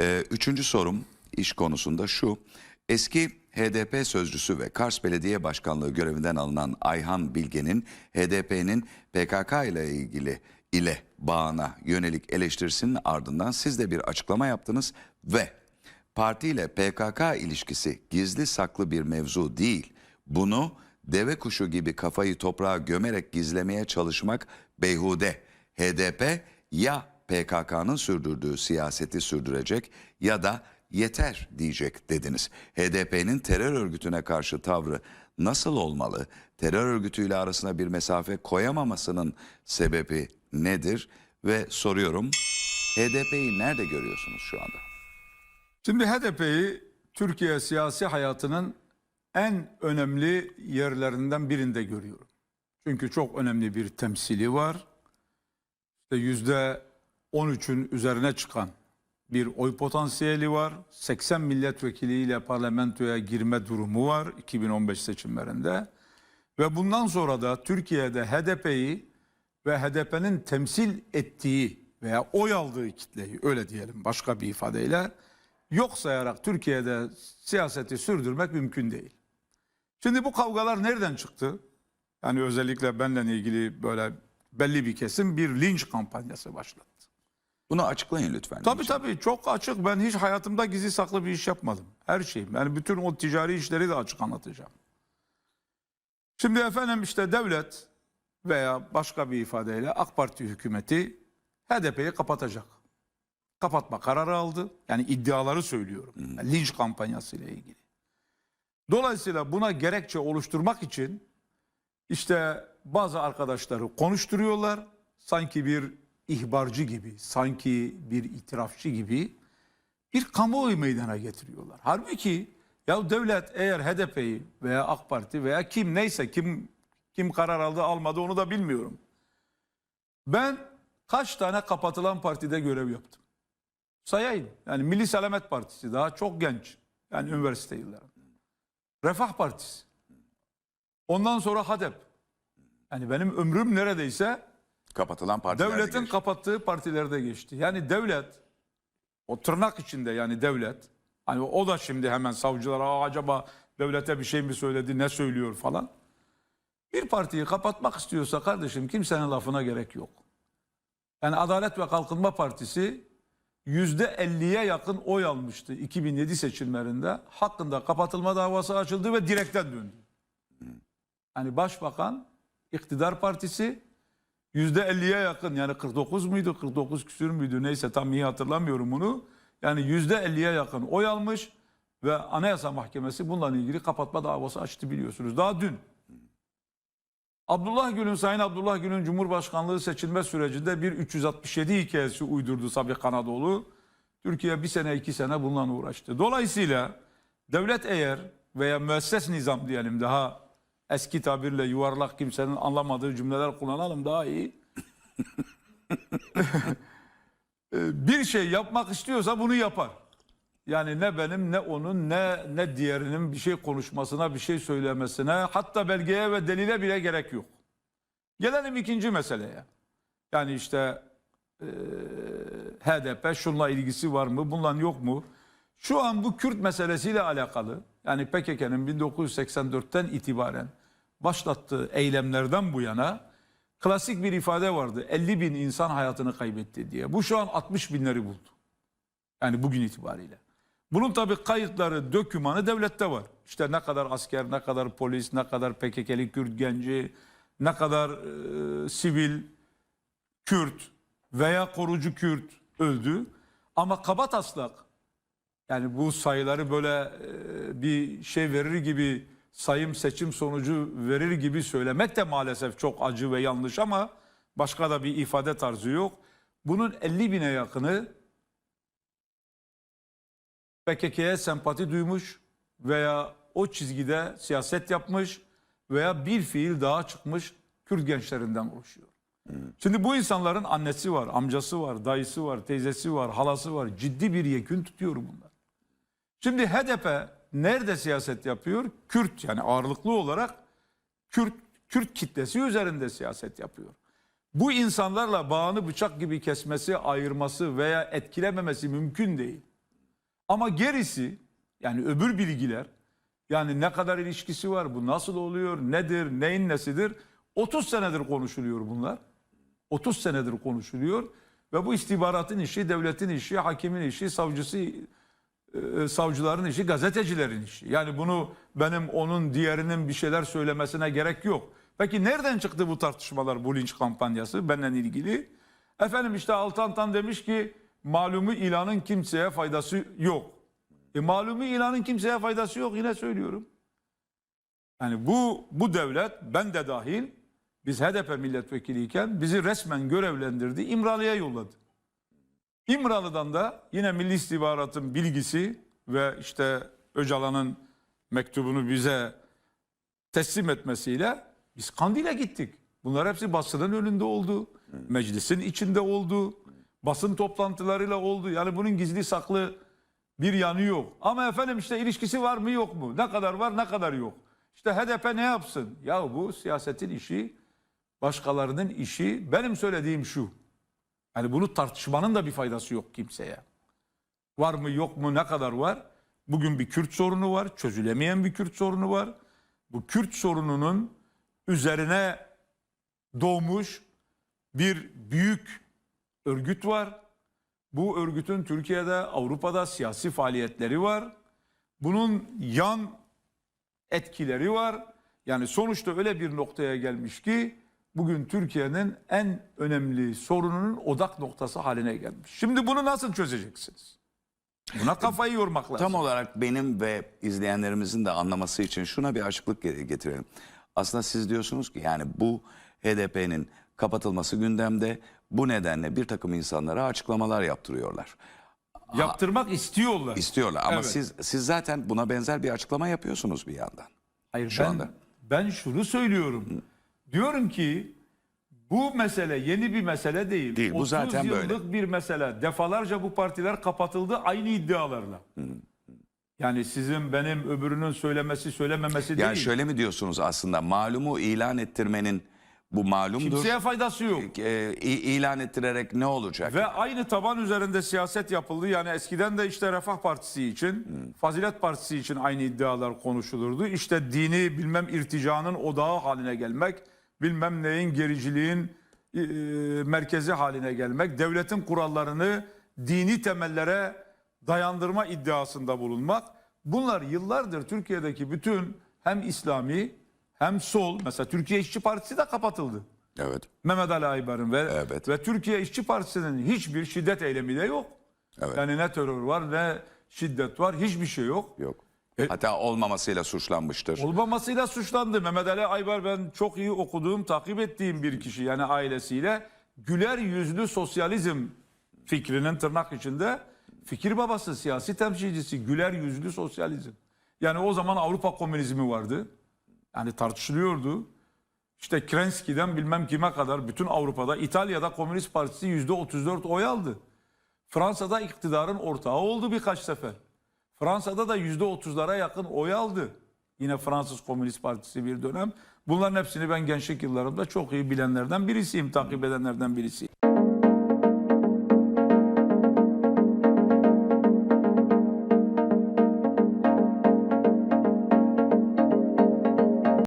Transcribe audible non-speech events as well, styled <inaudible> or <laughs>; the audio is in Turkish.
Ee, üçüncü sorum iş konusunda şu. Eski HDP sözcüsü ve Kars Belediye Başkanlığı görevinden alınan Ayhan Bilge'nin HDP'nin PKK ile ilgili ile bağına yönelik eleştirisinin ardından siz de bir açıklama yaptınız ve parti ile PKK ilişkisi gizli saklı bir mevzu değil. Bunu deve kuşu gibi kafayı toprağa gömerek gizlemeye çalışmak beyhude. HDP ya PKK'nın sürdürdüğü siyaseti sürdürecek ya da yeter diyecek dediniz. HDP'nin terör örgütüne karşı tavrı nasıl olmalı? Terör örgütüyle arasına bir mesafe koyamamasının sebebi nedir? Ve soruyorum HDP'yi nerede görüyorsunuz şu anda? Şimdi HDP'yi Türkiye siyasi hayatının en önemli yerlerinden birinde görüyorum. Çünkü çok önemli bir temsili var. İşte yüzde 13'ün üzerine çıkan bir oy potansiyeli var. 80 milletvekiliyle parlamentoya girme durumu var 2015 seçimlerinde. Ve bundan sonra da Türkiye'de HDP'yi ve HDP'nin temsil ettiği veya oy aldığı kitleyi öyle diyelim başka bir ifadeyle yok sayarak Türkiye'de siyaseti sürdürmek mümkün değil. Şimdi bu kavgalar nereden çıktı? Yani özellikle benimle ilgili böyle belli bir kesim bir linç kampanyası başlattı. Bunu açıklayın lütfen. Tabii tabii çok açık. Ben hiç hayatımda gizli saklı bir iş yapmadım. Her şey. Yani bütün o ticari işleri de açık anlatacağım. Şimdi efendim işte devlet veya başka bir ifadeyle AK Parti hükümeti HDP'yi kapatacak. Kapatma kararı aldı. Yani iddiaları söylüyorum. Yani linç kampanyası ile ilgili. Dolayısıyla buna gerekçe oluşturmak için işte bazı arkadaşları konuşturuyorlar. Sanki bir ihbarcı gibi, sanki bir itirafçı gibi bir kamuoyu meydana getiriyorlar. Halbuki ya devlet eğer HDP'yi veya AK Parti veya kim neyse kim kim karar aldı almadı onu da bilmiyorum. Ben kaç tane kapatılan partide görev yaptım. Sayayım. Yani Milli Selamet Partisi daha çok genç. Yani üniversite yılları. Refah Partisi. Ondan sonra HADEP. Yani benim ömrüm neredeyse Kapatılan partilerde devletin geçti. kapattığı partilerde geçti. Yani devlet o tırnak içinde yani devlet hani o da şimdi hemen savcılara "Aa, acaba devlete bir şey mi söyledi ne söylüyor falan. Bir partiyi kapatmak istiyorsa kardeşim kimsenin lafına gerek yok. Yani Adalet ve Kalkınma Partisi yüzde 50'ye yakın oy almıştı 2007 seçimlerinde. Hakkında kapatılma davası açıldı ve direkten döndü. Yani Başbakan, iktidar partisi %50'ye yakın yani 49 muydu 49 küsür müydü neyse tam iyi hatırlamıyorum bunu. Yani yüzde 50'ye yakın oy almış ve Anayasa Mahkemesi bununla ilgili kapatma davası açtı biliyorsunuz. Daha dün. Abdullah Gül'ün, Sayın Abdullah Gül'ün Cumhurbaşkanlığı seçilme sürecinde bir 367 hikayesi uydurdu Sabiha Kanadoğlu. Türkiye bir sene iki sene bununla uğraştı. Dolayısıyla devlet eğer veya müesses nizam diyelim daha eski tabirle yuvarlak kimsenin anlamadığı cümleler kullanalım daha iyi. <laughs> Ee, bir şey yapmak istiyorsa bunu yapar. Yani ne benim ne onun ne ne diğerinin bir şey konuşmasına bir şey söylemesine hatta belgeye ve delile bile gerek yok. Gelelim ikinci meseleye. Yani işte eee, HDP şunla ilgisi var mı bundan yok mu? Şu an bu Kürt meselesiyle alakalı yani PKK'nın 1984'ten itibaren başlattığı eylemlerden bu yana klasik bir ifade vardı. 50 bin insan hayatını kaybetti diye. Bu şu an 60 binleri buldu. Yani bugün itibariyle. Bunun tabii kayıtları, dökümanı devlette var. İşte ne kadar asker, ne kadar polis, ne kadar PKK'li Kürt genci, ne kadar e, sivil Kürt veya korucu Kürt öldü. Ama kaba taslak yani bu sayıları böyle e, bir şey verir gibi sayım seçim sonucu verir gibi söylemek de maalesef çok acı ve yanlış ama başka da bir ifade tarzı yok. Bunun 50 bine yakını PKK'ye sempati duymuş veya o çizgide siyaset yapmış veya bir fiil daha çıkmış Kürt gençlerinden oluşuyor. Şimdi bu insanların annesi var, amcası var, dayısı var, teyzesi var, halası var. Ciddi bir yekün tutuyor bunlar. Şimdi HDP nerede siyaset yapıyor? Kürt yani ağırlıklı olarak Kürt, Kürt kitlesi üzerinde siyaset yapıyor. Bu insanlarla bağını bıçak gibi kesmesi, ayırması veya etkilememesi mümkün değil. Ama gerisi yani öbür bilgiler yani ne kadar ilişkisi var, bu nasıl oluyor, nedir, neyin nesidir 30 senedir konuşuluyor bunlar. 30 senedir konuşuluyor ve bu istihbaratın işi, devletin işi, hakimin işi, savcısı, e, savcıların işi, gazetecilerin işi. Yani bunu benim onun diğerinin bir şeyler söylemesine gerek yok. Peki nereden çıktı bu tartışmalar, bu linç kampanyası benimle ilgili? Efendim işte Altantan demiş ki malumu ilanın kimseye faydası yok. E malumu ilanın kimseye faydası yok yine söylüyorum. Yani bu bu devlet ben de dahil biz HDP milletvekiliyken bizi resmen görevlendirdi. İmralı'ya yolladı. İmralı'dan da yine Milli İstihbarat'ın bilgisi ve işte Öcalan'ın mektubunu bize teslim etmesiyle biz Kandil'e gittik. Bunlar hepsi basının önünde oldu. Meclisin içinde oldu. Basın toplantılarıyla oldu. Yani bunun gizli saklı bir yanı yok. Ama efendim işte ilişkisi var mı yok mu? Ne kadar var ne kadar yok. İşte HDP ne yapsın? Ya bu siyasetin işi, başkalarının işi. Benim söylediğim şu. Yani bunu tartışmanın da bir faydası yok kimseye. Var mı yok mu ne kadar var? Bugün bir Kürt sorunu var. Çözülemeyen bir Kürt sorunu var. Bu Kürt sorununun üzerine doğmuş bir büyük örgüt var. Bu örgütün Türkiye'de, Avrupa'da siyasi faaliyetleri var. Bunun yan etkileri var. Yani sonuçta öyle bir noktaya gelmiş ki bugün Türkiye'nin en önemli sorununun odak noktası haline gelmiş. Şimdi bunu nasıl çözeceksiniz? Buna kafayı yormak lazım. Tam olarak benim ve izleyenlerimizin de anlaması için şuna bir açıklık ge- getirelim. Aslında siz diyorsunuz ki yani bu HDP'nin kapatılması gündemde bu nedenle bir takım insanlara açıklamalar yaptırıyorlar. Yaptırmak istiyorlar. İstiyorlar ama Evet. siz siz zaten buna benzer bir açıklama yapıyorsunuz bir yandan. Hayır Şu ben, anda. ben şunu söylüyorum. Diyorum ki bu mesele yeni bir mesele değil. Değil, bu 30 zaten yıllık böyle. bir mesele. Defalarca bu partiler kapatıldı aynı iddialarla. Yani sizin benim öbürünün söylemesi söylememesi Yani değil. şöyle mi diyorsunuz aslında malumu ilan ettirmenin bu malumdur. Kimseye faydası yok. E, i- ilan ettirerek ne olacak? Ve aynı taban üzerinde siyaset yapıldı. Yani eskiden de işte Refah Partisi için, Fazilet Partisi için aynı iddialar konuşulurdu. İşte dini bilmem irticanın odağı haline gelmek, bilmem neyin gericiliğin e, merkezi haline gelmek, devletin kurallarını dini temellere dayandırma iddiasında bulunmak. Bunlar yıllardır Türkiye'deki bütün hem İslami hem sol, mesela Türkiye İşçi Partisi de kapatıldı. Evet. Mehmet Ali Aybar'ın ve Evet. ve Türkiye İşçi Partisi'nin hiçbir şiddet eylemi de yok. Evet. Yani ne terör var ne şiddet var hiçbir şey yok. Yok. E- Hatta olmamasıyla suçlanmıştır. Olmamasıyla suçlandı. Mehmet Ali Aybar ben çok iyi okuduğum, takip ettiğim bir kişi yani ailesiyle güler yüzlü sosyalizm fikrinin tırnak içinde fikir babası, siyasi temsilcisi güler yüzlü sosyalizm. Yani o zaman Avrupa komünizmi vardı. Yani tartışılıyordu. İşte Krenski'den bilmem kime kadar bütün Avrupa'da İtalya'da Komünist Partisi yüzde 34 oy aldı. Fransa'da iktidarın ortağı oldu birkaç sefer. Fransa'da da yüzde 30'lara yakın oy aldı. Yine Fransız Komünist Partisi bir dönem. Bunların hepsini ben gençlik yıllarımda çok iyi bilenlerden birisiyim, takip edenlerden birisiyim.